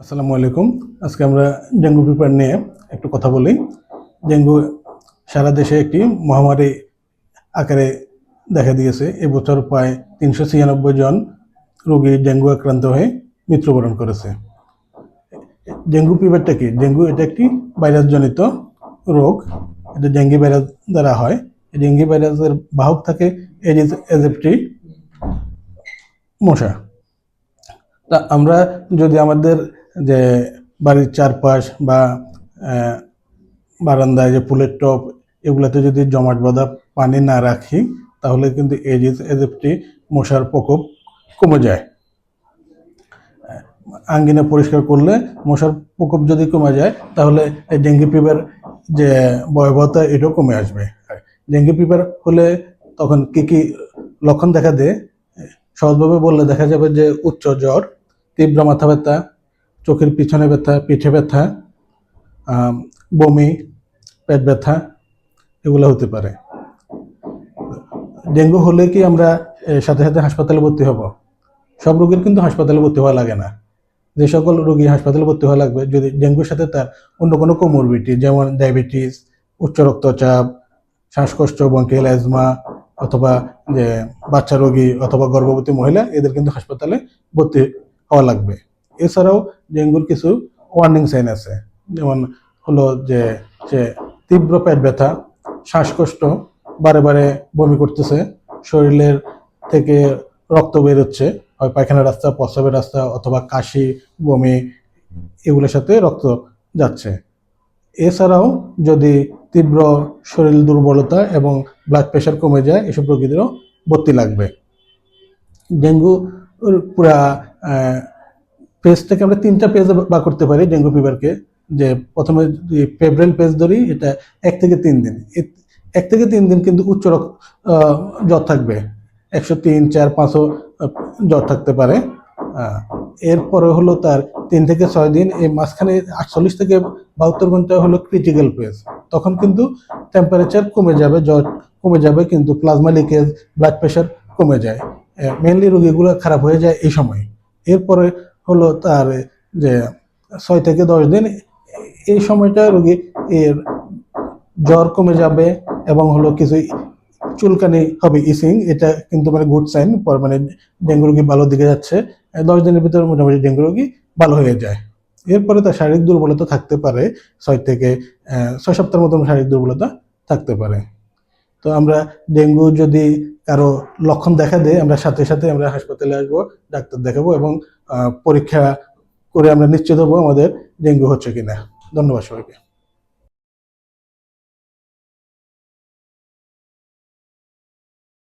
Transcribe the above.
আসসালামু আলাইকুম। আজকে আমরা ডেঙ্গু পেপার নিয়ে একটু কথা বলি। ডেঙ্গু সারা দেশে একটি মহামারী আকারে দেখা দিয়েছে। এবছর প্রায় তিনশো ছিয়ানব্বই জন রোগী ডেঙ্গু আক্রান্ত হয়ে মৃত্যুবরণ করেছে। ডেঙ্গু ফিভারটা কি? ডেঙ্গু এটা একটি ভাইরাসজনিত রোগ। এটা ডেঙ্গি ভাইরাস দ্বারা হয়। এই ডেঙ্গি ভাইরাসের বাহক থাকে এডিস এজেপ্টি মশা। তা আমরা যদি আমাদের যে বাড়ির চারপাশ বা বারান্দায় যে ফুলের টপ এগুলাতে যদি জমাট বাঁধা পানি না রাখি, তাহলে কিন্তু এডিস এজেপ্টি মশার প্রকোপ কমে যায়। আঙ্গিনা পরিষ্কার করলে মশার প্রকোপ যদি কমে যায়, তাহলে এই ডেঙ্গি ফিভার যে ভয়াবহতা, এটাও কমে আসবে। ডেঙ্গি ফিভার হলে তখন কি কি লক্ষণ দেখা দেয়? সহজভাবে বললে দেখা যাবে যে উচ্চ জ্বর, তীব্র মাথা ব্যথা চোখের পিছনে ব্যথা, পিঠে ব্যথা বমি, পেট ব্যথা, এগুলো হতে পারে। ডেঙ্গু হলে কি আমরা সাথে সাথে হাসপাতালে ভর্তি হব? সব রোগীর কিন্তু হাসপাতালে ভর্তি হওয়া লাগে না। যে সকল রোগী হাসপাতালে ভর্তি হওয়া লাগবে, যদি ডেঙ্গুর সাথে তার অন্য কোনো কোমরবিটি যেমন ডায়াবেটিস উচ্চ রক্তচাপ, শ্বাসকষ্ট বঙ্কিয়াল অ্যাজমা অথবা যে বাচ্চা রোগী অথবা গর্ভবতী মহিলা, এদের কিন্তু হাসপাতালে ভর্তি হওয়া লাগবে। এছাড়াও ডেঙ্গুর কিছু ওয়ার্নিং সাইন আছে। যেমন হলো যে সে তীব্র পেট ব্যথা, শ্বাসকষ্ট, বারে বারে বমি করতেছে, শরীরের থেকে রক্ত বেরোচ্ছে হয় পায়খানা রাস্তা, প্রস্রাবের রাস্তা অথবা কাশি, বমি, এগুলোর সাথে রক্ত যাচ্ছে। এছাড়াও যদি তীব্র শরীর দুর্বলতা এবং ব্লাড প্রেশার কমে যায়, এসব রোগীদেরও ভর্তি লাগবে। ডেঙ্গু পুরা পেজ থেকে আমরা তিনটা পেজ বা করতে পারি ডেঙ্গু ফিভারকে যে প্রথমে যদি ফেব্রাইল পেজ ধরি এটা এক থেকে তিন দিন। এক থেকে তিন দিন কিন্তু উচ্চ রক্ত জ্বর থাকবে। একশো তিন চার আহ, জ্বর থাকতে পারে। এরপরে হলো তার তিন থেকে ছয় দিন এই মাঝখানে আটচল্লিশ থেকে বাহাত্তর ঘণ্টা হলো ক্রিটিক্যাল পেজ তখন কিন্তু টেম্পারেচার কমে যাবে জ্বর কমে যাবে কিন্তু প্লাজমা লিকেজ ব্লাড প্রেশার কমে যায়। মেনলি রোগীগুলো খারাপ হয়ে যায় এই সময়। এরপরে হলো তার যে ছয় থেকে দশ দিন, এই সময়টা রোগী এর জ্বর কমে যাবে এবং হলো কিছু চুলকানি হবে, ইসিং, এটা কিন্তু মানে গুড সাইন পর মানে ডেঙ্গু রোগী ভালো দিকে যাচ্ছে। দশ দিনের ভিতরে মোটামুটি ডেঙ্গু রোগী ভালো হয়ে যায়। এরপরে তার শারীরিক দুর্বলতা থাকতে পারে, ছয় থেকে ছয় সপ্তাহের মতন শারীরিক দুর্বলতা থাকতে পারে। তো আমরা ডেঙ্গু যদি কারও লক্ষণ দেখা দেয়, আমরা সাথে সাথে আমরা হাসপাতালে আসব, ডাক্তার দেখাবো এবং পরীক্ষা করে আমরা নিশ্চিত হব আমাদের ডেঙ্গু হচ্ছে কিনা। ধন্যবাদ সবাইকে।